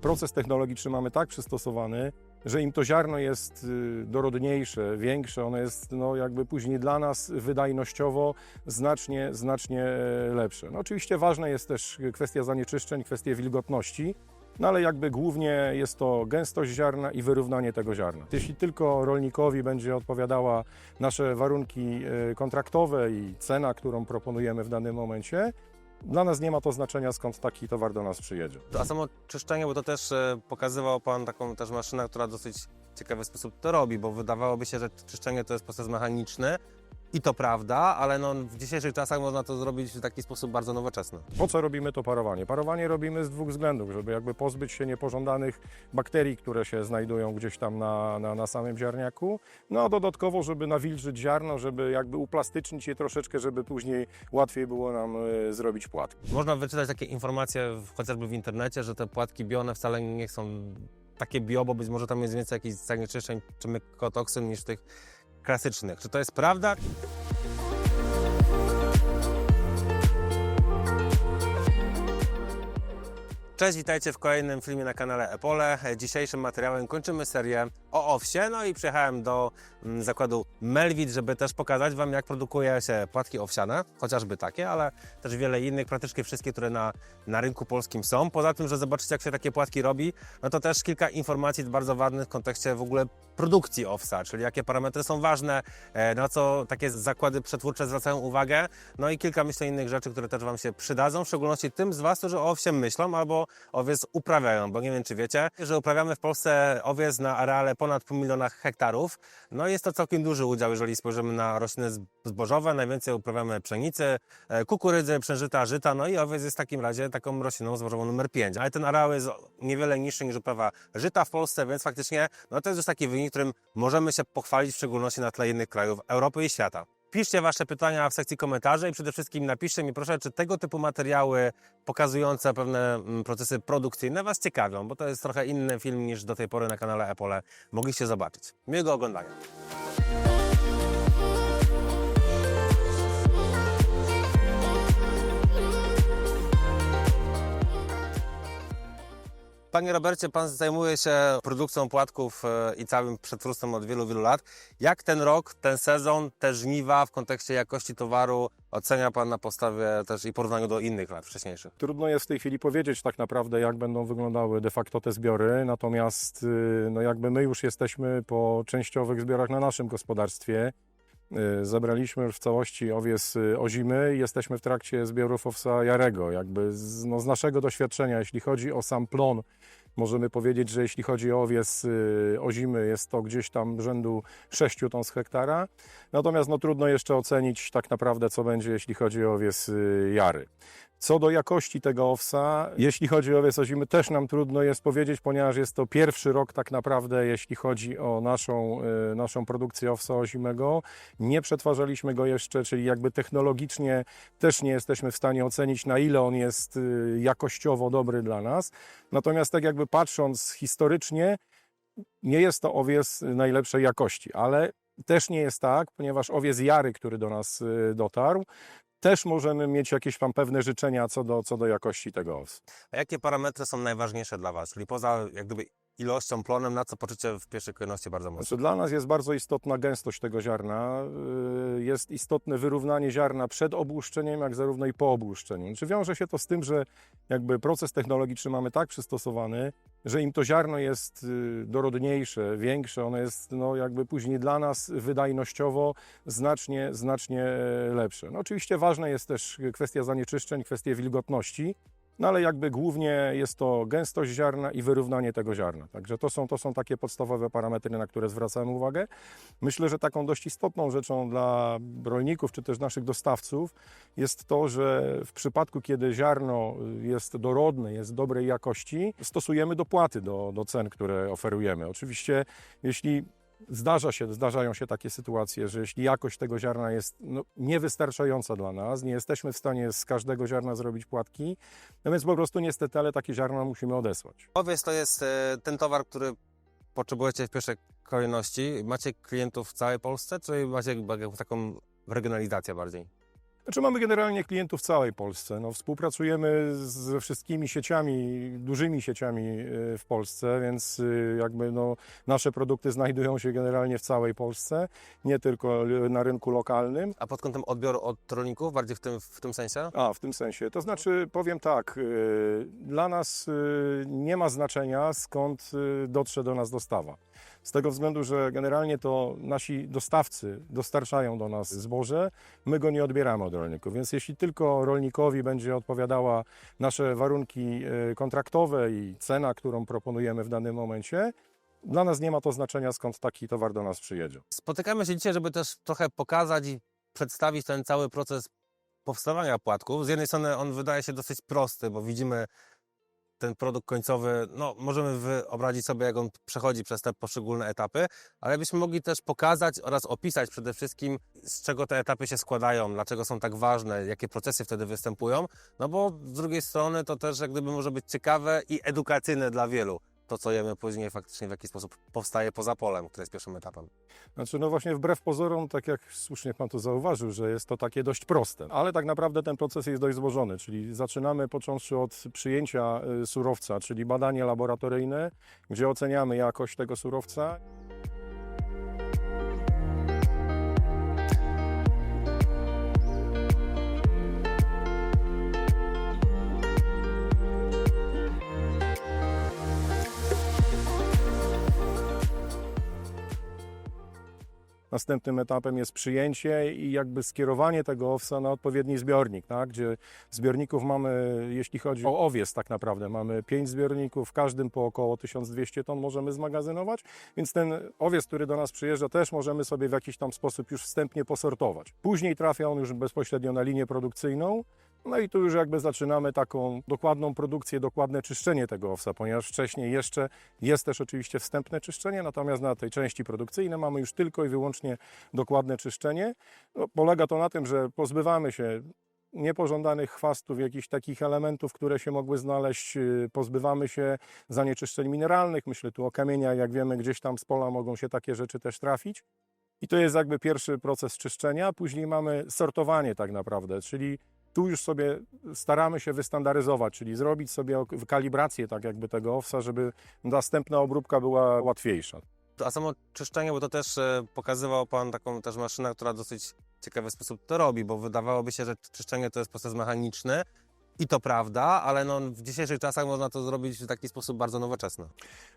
proces technologiczny mamy tak przystosowany, że im to ziarno jest y, dorodniejsze, większe, ono jest no, jakby później dla nas wydajnościowo znacznie, znacznie e, lepsze. No, oczywiście ważna jest też kwestia zanieczyszczeń, kwestia wilgotności, no ale jakby głównie jest to gęstość ziarna i wyrównanie tego ziarna. Jeśli tylko rolnikowi będzie odpowiadała nasze warunki e, kontraktowe i cena, którą proponujemy w danym momencie, dla nas nie ma to znaczenia, skąd taki towar do nas przyjedzie. A samo czyszczenie, bo to też e, pokazywał Pan taką też maszynę, która dosyć ciekawy sposób to robi, bo wydawałoby się, że czyszczenie to jest proces mechaniczny i to prawda, ale no, w dzisiejszych czasach można to zrobić w taki sposób bardzo nowoczesny. Po co robimy to parowanie? Parowanie robimy z dwóch względów, żeby jakby pozbyć się niepożądanych bakterii, które się znajdują gdzieś tam na, na, na samym ziarniaku, no a dodatkowo, żeby nawilżyć ziarno, żeby jakby uplastycznić je troszeczkę, żeby później łatwiej było nam e, zrobić płatki. Można wyczytać takie informacje w- chociażby w internecie, że te płatki bio one wcale nie są takie bio, bo być może tam jest więcej jakichś zanieczyszczeń czy mykotoksyn niż tych klasycznych. Czy to jest prawda? Cześć, witajcie w kolejnym filmie na kanale Epole. Dzisiejszym materiałem kończymy serię o owsie. No i przyjechałem do mm, zakładu Melwit, żeby też pokazać Wam, jak produkuje się płatki owsiane, chociażby takie, ale też wiele innych, praktycznie wszystkie, które na, na rynku polskim są. Poza tym, że zobaczycie, jak się takie płatki robi, no to też kilka informacji bardzo ważnych w kontekście w ogóle produkcji owsa, czyli jakie parametry są ważne, e, na co takie zakłady przetwórcze zwracają uwagę, no i kilka, myślę, innych rzeczy, które też Wam się przydadzą, w szczególności tym z Was, którzy o owsie myślą albo owiec uprawiają, bo nie wiem, czy wiecie, że uprawiamy w Polsce owiec na areale ponad pół miliona hektarów. No jest to całkiem duży udział, jeżeli spojrzymy na rośliny zb- zbożowe. Najwięcej uprawiamy pszenicy, e, kukurydzy, przężyta, żyta, no i owiec jest w takim razie taką rośliną zbożową numer 5. Ale ten areał jest niewiele niższy niż uprawa żyta w Polsce, więc faktycznie no to jest już taki wynik, którym możemy się pochwalić, w szczególności na tle innych krajów Europy i świata. Piszcie Wasze pytania w sekcji komentarzy i przede wszystkim napiszcie mi proszę, czy tego typu materiały pokazujące pewne mm, procesy produkcyjne Was ciekawią, bo to jest trochę inny film niż do tej pory na kanale Epole mogliście zobaczyć. Miłego oglądania. Panie Robercie, Pan zajmuje się produkcją płatków e, i całym przetwórstwem od wielu, wielu lat. Jak ten rok, ten sezon, te żniwa w kontekście jakości towaru ocenia Pan na podstawie też i porównaniu do innych lat wcześniejszych? Trudno jest w tej chwili powiedzieć tak naprawdę, jak będą wyglądały de facto te zbiory, natomiast y, no jakby my już jesteśmy po częściowych zbiorach na naszym gospodarstwie. Y, Zebraliśmy w całości owies y, ozimy i jesteśmy w trakcie zbiorów owsa jarego. Jakby z, no z naszego doświadczenia, jeśli chodzi o sam plon, możemy powiedzieć, że jeśli chodzi o owies y, ozimy, jest to gdzieś tam rzędu 6 ton z hektara. Natomiast no, trudno jeszcze ocenić tak naprawdę, co będzie, jeśli chodzi o owies y, jary. Co do jakości tego owsa, jeśli chodzi o owiec ozimy, też nam trudno jest powiedzieć, ponieważ jest to pierwszy rok tak naprawdę, jeśli chodzi o naszą, y, naszą produkcję owsa ozimego. Nie przetwarzaliśmy go jeszcze, czyli jakby technologicznie też nie jesteśmy w stanie ocenić, na ile on jest jakościowo dobry dla nas. Natomiast tak jakby patrząc historycznie, nie jest to owiec najlepszej jakości, ale też nie jest tak, ponieważ owiec jary, który do nas y, dotarł, też możemy mieć jakieś tam pewne życzenia co do, co do jakości tego owsa. A jakie parametry są najważniejsze dla Was? Czyli poza jak gdyby ilością, plonem, na co patrzycie w pierwszej kolejności bardzo mocno? Znaczy, dla nas jest bardzo istotna gęstość tego ziarna, y, jest istotne wyrównanie ziarna przed obłuszczeniem, jak zarówno i po obłuszczeniu. Znaczy, wiąże się to z tym, że jakby proces technologiczny mamy tak przystosowany, że im to ziarno jest y, dorodniejsze, większe, ono jest no, jakby później dla nas wydajnościowo znacznie, znacznie e, lepsze. No, oczywiście ważna jest też kwestia zanieczyszczeń, kwestia wilgotności, no ale jakby głównie jest to gęstość ziarna i wyrównanie tego ziarna. Także to są, to są takie podstawowe parametry, na które zwracamy uwagę. Myślę, że taką dość istotną rzeczą dla rolników czy też naszych dostawców jest to, że w przypadku, kiedy ziarno jest dorodne, jest dobrej jakości, stosujemy dopłaty do, do cen, które oferujemy. Oczywiście, jeśli Zdarza się, zdarzają się takie sytuacje, że jeśli jakość tego ziarna jest no, niewystarczająca dla nas, nie jesteśmy w stanie z każdego ziarna zrobić płatki, no więc po prostu niestety, ale takie ziarna musimy odesłać. Owiec to jest e, ten towar, który potrzebujecie w pierwszej kolejności. Macie klientów w całej Polsce, czy macie taką regionalizację bardziej? Znaczy mamy generalnie klientów w całej Polsce. No, współpracujemy ze wszystkimi sieciami, dużymi sieciami y, w Polsce, więc y, jakby no, nasze produkty znajdują się generalnie w całej Polsce, nie tylko na rynku lokalnym. A pod kątem odbioru od rolników, bardziej w tym, w tym sensie? A, w tym sensie. To znaczy, powiem tak, y, dla nas nie ma znaczenia skąd dotrze do nas dostawa. Z tego względu, że generalnie to nasi dostawcy dostarczają do nas zboże, my go nie odbieramy od rolników. Więc jeśli tylko rolnikowi będzie odpowiadała nasze warunki y, kontraktowe i cena, którą proponujemy w danym momencie, dla nas nie ma to znaczenia skąd taki towar do nas przyjedzie. Spotykamy się dzisiaj, żeby też trochę pokazać i przedstawić ten cały proces powstawania płatków. Z jednej strony on wydaje się dosyć prosty, bo widzimy ten produkt końcowy, no możemy wyobrazić sobie, jak on przechodzi przez te poszczególne etapy, ale byśmy mogli też pokazać oraz opisać przede wszystkim, z czego te etapy się składają, dlaczego są tak ważne, jakie procesy wtedy występują, no bo z drugiej strony to też jak gdyby może być ciekawe i edukacyjne dla wielu. To, co jemy później, faktycznie w jaki sposób powstaje poza polem, które jest pierwszym etapem. Znaczy, no właśnie wbrew pozorom, tak jak słusznie Pan tu zauważył, że jest to takie dość proste, ale tak naprawdę ten proces jest dość złożony, czyli zaczynamy począwszy od przyjęcia y, surowca, czyli badanie laboratoryjne, gdzie oceniamy jakość tego surowca. Następnym etapem jest przyjęcie i jakby skierowanie tego owsa na odpowiedni zbiornik, tak? gdzie zbiorników mamy, jeśli chodzi o owiec tak naprawdę, mamy 5 zbiorników, w każdym po około 1200 ton możemy zmagazynować, więc ten owiec, który do nas przyjeżdża, też możemy sobie w jakiś tam sposób już wstępnie posortować. Później trafia on już bezpośrednio na linię produkcyjną, no i tu już jakby zaczynamy taką dokładną produkcję, dokładne czyszczenie tego owsa, ponieważ wcześniej jeszcze jest też oczywiście wstępne czyszczenie, natomiast na tej części produkcyjnej mamy już tylko i wyłącznie dokładne czyszczenie. No, polega to na tym, że pozbywamy się niepożądanych chwastów, jakichś takich elementów, które się mogły znaleźć, yy, pozbywamy się zanieczyszczeń mineralnych, myślę tu o kamieniach, jak wiemy, gdzieś tam z pola mogą się takie rzeczy też trafić. I to jest jakby pierwszy proces czyszczenia, później mamy sortowanie tak naprawdę, czyli tu już sobie staramy się wystandaryzować, czyli zrobić sobie kalibrację tak jakby tego owsa, żeby następna obróbka była łatwiejsza. A samo czyszczenie, bo to też e, pokazywał Pan taką też maszynę, która dosyć ciekawy sposób to robi, bo wydawałoby się, że czyszczenie to jest proces mechaniczny i to prawda, ale no, w dzisiejszych czasach można to zrobić w taki sposób bardzo nowoczesny.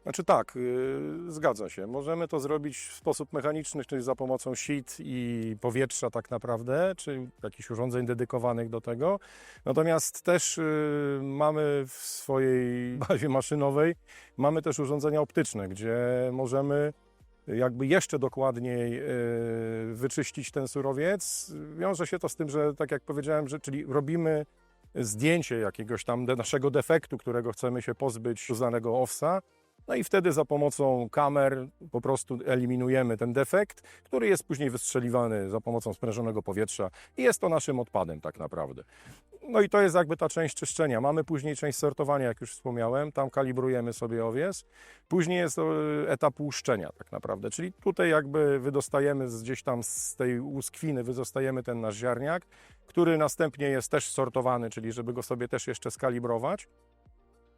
Znaczy tak, yy, zgadza się. Możemy to zrobić w sposób mechaniczny, czyli za pomocą sit i powietrza tak naprawdę, czy jakichś urządzeń dedykowanych do tego. Natomiast też yy, mamy w swojej bazie maszynowej, mamy też urządzenia optyczne, gdzie możemy jakby jeszcze dokładniej yy, wyczyścić ten surowiec. Wiąże się to z tym, że tak jak powiedziałem, że czyli robimy zdjęcie jakiegoś tam naszego defektu, którego chcemy się pozbyć z danego owsa. No i wtedy za pomocą kamer po prostu eliminujemy ten defekt, który jest później wystrzeliwany za pomocą sprężonego powietrza i jest to naszym odpadem tak naprawdę. No i to jest jakby ta część czyszczenia. Mamy później część sortowania, jak już wspomniałem, tam kalibrujemy sobie owiec. Później jest e, etap łuszczenia tak naprawdę, czyli tutaj jakby wydostajemy gdzieś tam z tej łuskwiny, wydostajemy ten nasz ziarniak, który następnie jest też sortowany, czyli żeby go sobie też jeszcze skalibrować.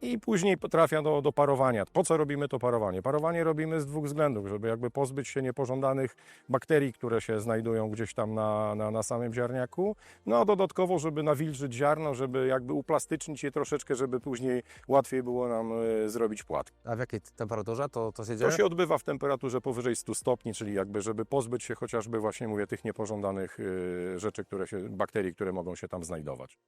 I później trafia do, do parowania. Po co robimy to parowanie? Parowanie robimy z dwóch względów, żeby jakby pozbyć się niepożądanych bakterii, które się znajdują gdzieś tam na, na, na samym ziarniaku. No a dodatkowo, żeby nawilżyć ziarno, żeby jakby uplastycznić je troszeczkę, żeby później łatwiej było nam e, zrobić płatki. A w jakiej temperaturze to, to się dzieje? To się odbywa w temperaturze powyżej 100 stopni, czyli jakby żeby pozbyć się chociażby właśnie mówię tych niepożądanych e, rzeczy, które się, bakterii, które mogą się tam znajdować.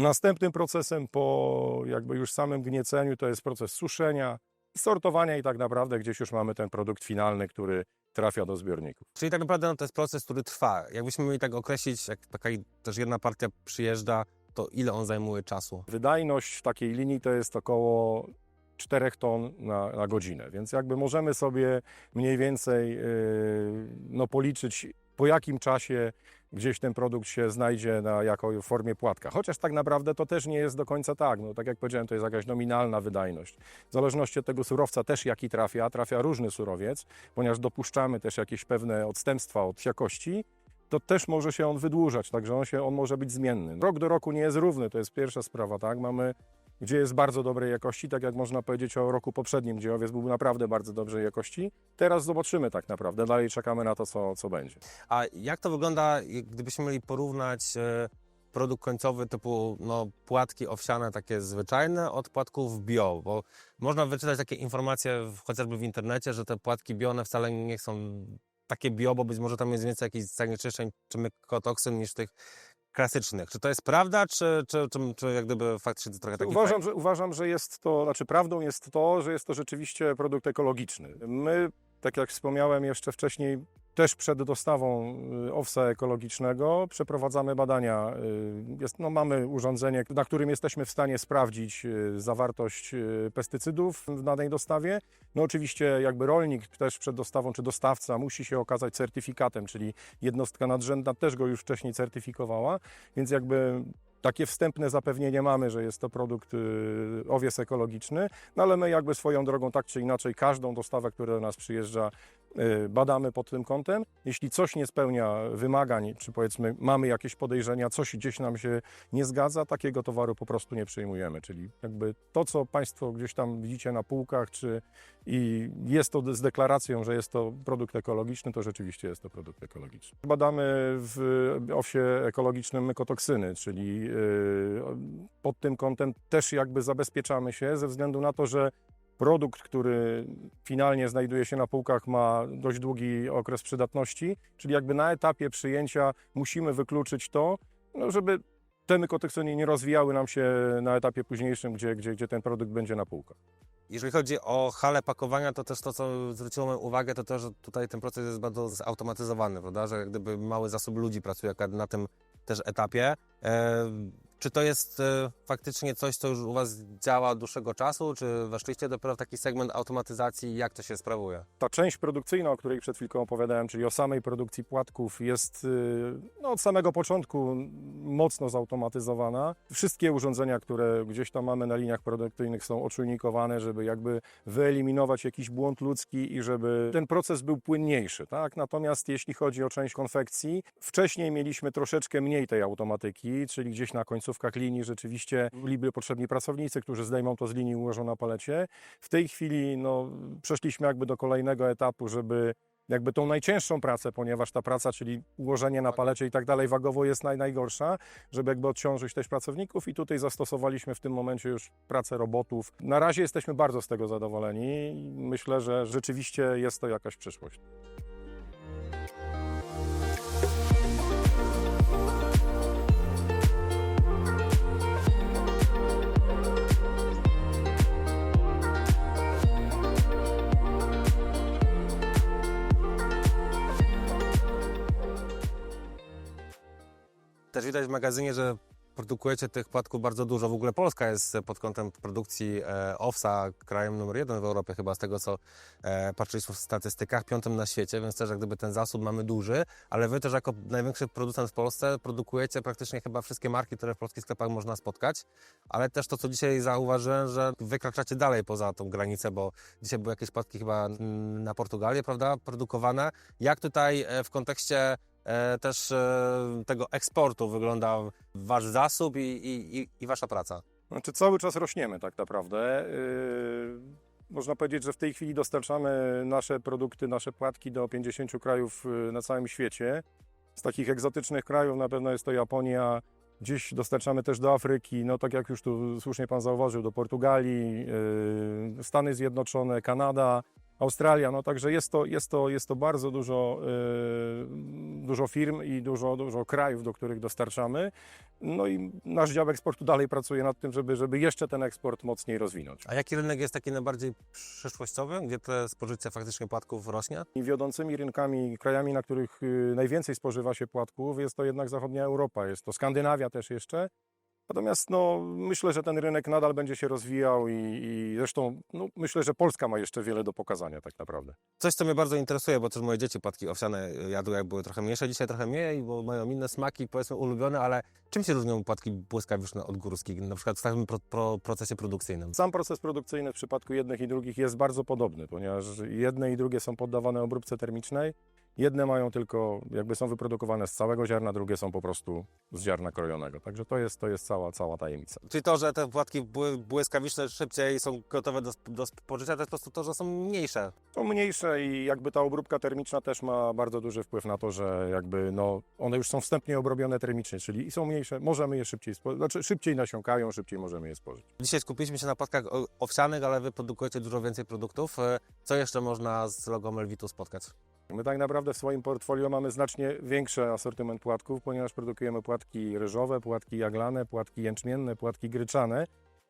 Następnym procesem po jakby już samym gnieceniu to jest proces suszenia, sortowania i tak naprawdę gdzieś już mamy ten produkt finalny, który trafia do zbiorników. Czyli tak naprawdę no, to jest proces, który trwa. Jakbyśmy mieli tak określić, jak taka też jedna partia przyjeżdża, to ile on zajmuje czasu? Wydajność takiej linii to jest około 4 ton na, na godzinę, więc jakby możemy sobie mniej więcej yy, no, policzyć po jakim czasie gdzieś ten produkt się znajdzie na, jako w formie płatka. Chociaż tak naprawdę to też nie jest do końca tak. No, tak jak powiedziałem, to jest jakaś nominalna wydajność. W zależności od tego surowca też jaki trafia, trafia różny surowiec, ponieważ dopuszczamy też jakieś pewne odstępstwa od jakości, to też może się on wydłużać, także on, się, on może być zmienny. Rok do roku nie jest równy, to jest pierwsza sprawa, tak? Mamy, gdzie jest bardzo dobrej jakości, tak jak można powiedzieć o roku poprzednim, gdzie owiec był naprawdę bardzo dobrej jakości. Teraz zobaczymy tak naprawdę, dalej czekamy na to, co, co będzie. A jak to wygląda, gdybyśmy mieli porównać e, produkt końcowy typu no, płatki owsiane takie zwyczajne od płatków bio? Bo można wyczytać takie informacje chociażby w internecie, że te płatki bio one wcale nie są takie bio, bo być może tam jest więcej jakichś zanieczyszczeń czy mykotoksyn niż tych klasycznych. Czy to jest prawda, czy, czy, czy, czy jak gdyby faktycznie trochę taki Uważam że, uważam, że jest to, znaczy prawdą jest to, że jest to rzeczywiście produkt ekologiczny. My, tak jak wspomniałem jeszcze wcześniej, też przed dostawą y, owsa ekologicznego przeprowadzamy badania. Y, Jest, no, mamy urządzenie, na którym jesteśmy w stanie sprawdzić y, zawartość pestycydów w danej dostawie. No oczywiście jakby rolnik też przed dostawą, czy dostawca musi się okazać certyfikatem, czyli jednostka nadrzędna też go już wcześniej certyfikowała, więc jakby takie wstępne zapewnienie mamy, że jest to produkt owiec ekologiczny, no ale my jakby swoją drogą tak czy inaczej każdą dostawę, która do nas przyjeżdża, badamy pod tym kątem. Jeśli coś nie spełnia wymagań, czy powiedzmy mamy jakieś podejrzenia, coś gdzieś nam się nie zgadza, takiego towaru po prostu nie przyjmujemy. Czyli jakby to, co Państwo gdzieś tam widzicie na półkach, czy i jest to z deklaracją, że jest to produkt ekologiczny, to rzeczywiście jest to produkt ekologiczny. Badamy w owsie ekologicznym mykotoksyny, czyli yy, pod tym kątem też jakby zabezpieczamy się ze względu na to, że produkt, który finalnie znajduje się na półkach ma dość długi okres przydatności, czyli jakby na etapie przyjęcia musimy wykluczyć to, no żeby te mykotoksyny nie rozwijały nam się na etapie późniejszym, gdzie, gdzie, gdzie ten produkt będzie na półkach. Jeżeli chodzi o halę pakowania, to też to, co zwróciło moją uwagę, to to, że tutaj ten proces jest bardzo zautomatyzowany, prawda? Że jak gdyby mały zasób ludzi pracuje na tym też etapie. E, czy to jest e, faktycznie coś, co już u Was działa od dłuższego czasu, czy weszliście dopiero w taki segment automatyzacji? Jak to się sprawuje? Ta część produkcyjna, o której przed chwilką opowiadałem, czyli o samej produkcji płatków, jest y, no, od samego początku mocno zautomatyzowana. Wszystkie urządzenia, które gdzieś tam mamy na liniach produkcyjnych są oczujnikowane, żeby jakby wyeliminować jakiś błąd ludzki i żeby ten proces był płynniejszy. Tak? Natomiast jeśli chodzi o część konfekcji, wcześniej mieliśmy troszeczkę mniej tej automatyki, czyli gdzieś na końcówkach linii rzeczywiście byliby potrzebni pracownicy, którzy zdejmą to z linii i ułożą na palecie. W tej chwili no, przeszliśmy jakby do kolejnego etapu, żeby jakby tą najcięższą pracę, ponieważ ta praca, czyli ułożenie na palecie i tak dalej, wagowo jest naj, najgorsza, żeby jakby odciążyć też pracowników i tutaj zastosowaliśmy w tym momencie już pracę robotów. Na razie jesteśmy bardzo z tego zadowoleni i myślę, że rzeczywiście jest to jakaś przyszłość. Też widać w magazynie, że produkujecie tych płatków bardzo dużo. W ogóle Polska jest pod kątem produkcji e, owsa krajem numer jeden w Europie, chyba z tego co e, patrzyliśmy w statystykach, piątym na świecie, więc też jak gdyby ten zasób mamy duży, ale wy też jako największy producent w Polsce produkujecie praktycznie chyba wszystkie marki, które w polskich sklepach można spotkać, ale też to, co dzisiaj zauważyłem, że wykraczacie dalej poza tą granicę, bo dzisiaj były jakieś płatki chyba mm, na Portugalię, prawda, produkowane. Jak tutaj e, w kontekście też e, tego eksportu wygląda wasz zasób i, i, i, wasza praca? Znaczy cały czas rośniemy tak naprawdę. Yy, Można powiedzieć, że w tej chwili dostarczamy nasze produkty, nasze płatki do 50 krajów na całym świecie. Z takich egzotycznych krajów na pewno jest to Japonia, gdzieś dostarczamy też do Afryki, no tak jak już tu słusznie Pan zauważył, do Portugalii, Stany Zjednoczone, Kanada, Australia, no także jest to, jest to, jest to bardzo dużo, yy, dużo firm i dużo, dużo krajów, do których dostarczamy. No i nasz dział eksportu dalej pracuje nad tym, żeby, żeby jeszcze ten eksport mocniej rozwinąć. A jaki rynek jest taki najbardziej przyszłościowy, gdzie te spożycie faktycznie płatków rośnie? I wiodącymi rynkami, krajami, na których y, najwięcej spożywa się płatków, jest to jednak zachodnia Europa, jest to Skandynawia też jeszcze. Natomiast no, myślę, że ten rynek nadal będzie się rozwijał i, i zresztą no, myślę, że Polska ma jeszcze wiele do pokazania tak naprawdę. Coś, co mnie bardzo interesuje, bo też moje dzieci płatki owsiane jadły, jak były trochę mniejsze, dzisiaj trochę mniej, bo mają inne smaki, powiedzmy ulubione, ale czym się różnią płatki błyskawiczne od górskich, na przykład w samym pro, pro, procesie produkcyjnym? Sam proces produkcyjny w przypadku jednych i drugich jest bardzo podobny, ponieważ jedne i drugie są poddawane obróbce termicznej. Jedne mają tylko, jakby są wyprodukowane z całego ziarna, drugie są po prostu z ziarna krojonego. Także to jest, to jest cała, cała tajemnica. Czyli to, że te płatki bły, błyskawiczne szybciej są gotowe do, do spożycia, to jest po prostu to, że są mniejsze. Są mniejsze i jakby ta obróbka termiczna też ma bardzo duży wpływ na to, że jakby no, one już są wstępnie obrobione termicznie, czyli i są mniejsze, możemy je szybciej, spo... znaczy szybciej nasiąkają, szybciej możemy je spożyć. Dzisiaj skupiliśmy się na płatkach owsianych, ale wy produkujecie dużo więcej produktów. Co jeszcze można z logo Melvitu spotkać? My tak naprawdę w swoim portfolio mamy znacznie większy asortyment płatków, ponieważ produkujemy płatki ryżowe, płatki jaglane, płatki jęczmienne, płatki gryczane.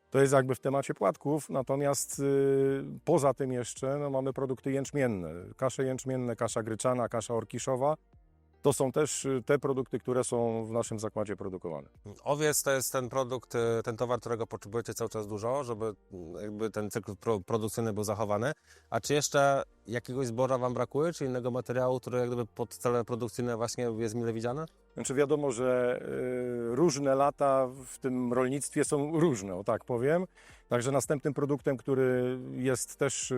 To jest jakby w temacie płatków, natomiast y, poza tym jeszcze no, mamy produkty jęczmienne. Kasze jęczmienne, kasza gryczana, kasza orkiszowa. To są też y, te produkty, które są w naszym zakładzie produkowane. Owiec to jest ten produkt, e, ten towar, którego potrzebujecie cały czas dużo, żeby mm, jakby ten cykl pro, produkcyjny był zachowany. A czy jeszcze jakiegoś zboża Wam brakuje, czy innego materiału, który jak gdyby pod cele produkcyjne właśnie jest mile widziany? Znaczy wiadomo, że y, różne lata w tym rolnictwie są różne, o tak powiem. Także następnym produktem, który jest też y,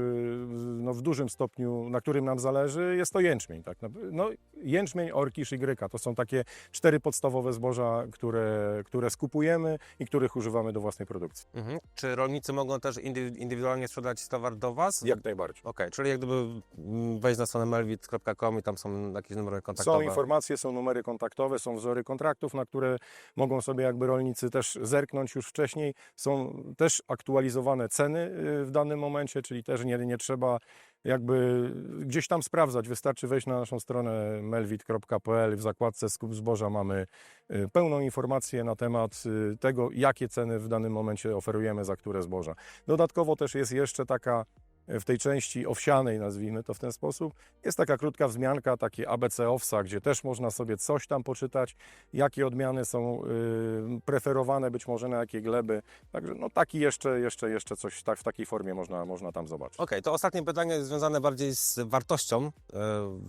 no, w dużym stopniu, na którym nam zależy, jest to jęczmień. Tak? No, jęczmień, orkisz i gryka to są takie cztery podstawowe zboża, które, które skupujemy i których używamy do własnej produkcji. Mhm. Czy rolnicy mogą też indy- indywidualnie sprzedać towar do Was? Jak najbardziej. Okej, czyli jak gdyby mm, wejść na stronę melvit.com i tam są jakieś numery kontaktowe. Są informacje, są numery kontaktowe, są wzory kontraktów, na które mogą sobie jakby rolnicy też zerknąć już wcześniej. Są też aktualizowane ceny y, w danym momencie, czyli też nie, nie trzeba jakby gdzieś tam sprawdzać. Wystarczy wejść na naszą stronę melwit.pl. W zakładce skup zboża mamy y, pełną informację na temat y, tego, jakie ceny w danym momencie oferujemy za które zboża. Dodatkowo też jest jeszcze taka w tej części owsianej, nazwijmy to w ten sposób, jest taka krótka wzmianka, takie ABC OWSA, gdzie też można sobie coś tam poczytać, jakie odmiany są y, preferowane być może na jakie gleby. Także no taki jeszcze, jeszcze, jeszcze coś tak, w takiej formie można, można tam zobaczyć. Okej, to ostatnie pytanie jest związane bardziej z wartością e,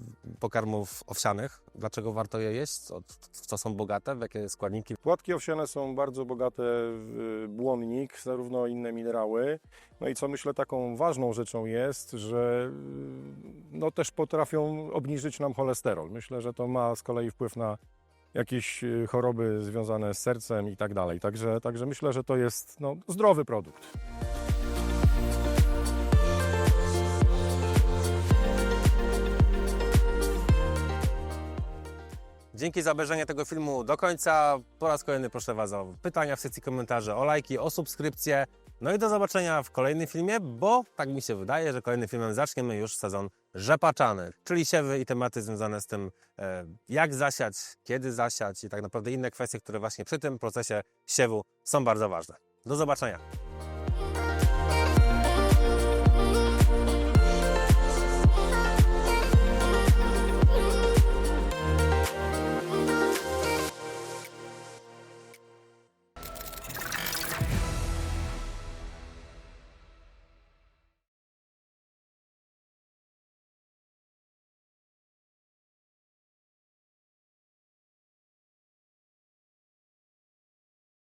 pokarmów owsianych. Dlaczego warto je jeść? W co są bogate? W jakie składniki? Płatki owsiane są bardzo bogate w błonnik, zarówno inne minerały. No i co myślę taką ważną rzeczą jest, że y, no też potrafią obniżyć nam cholesterol. Myślę, że to ma z kolei wpływ na jakieś y, choroby związane z sercem i tak dalej. Także, także myślę, że to jest no, zdrowy produkt. Dzięki za obejrzenie tego filmu do końca. Po raz kolejny proszę Was o pytania w sekcji komentarzy, o lajki, o subskrypcję. No i do zobaczenia w kolejnym filmie, bo tak mi się wydaje, że kolejnym filmem zaczniemy już sezon rzepaczany, czyli siewy i tematy związane z tym, e, jak zasiać, kiedy zasiać i tak naprawdę inne kwestie, które właśnie przy tym procesie siewu są bardzo ważne. Do zobaczenia.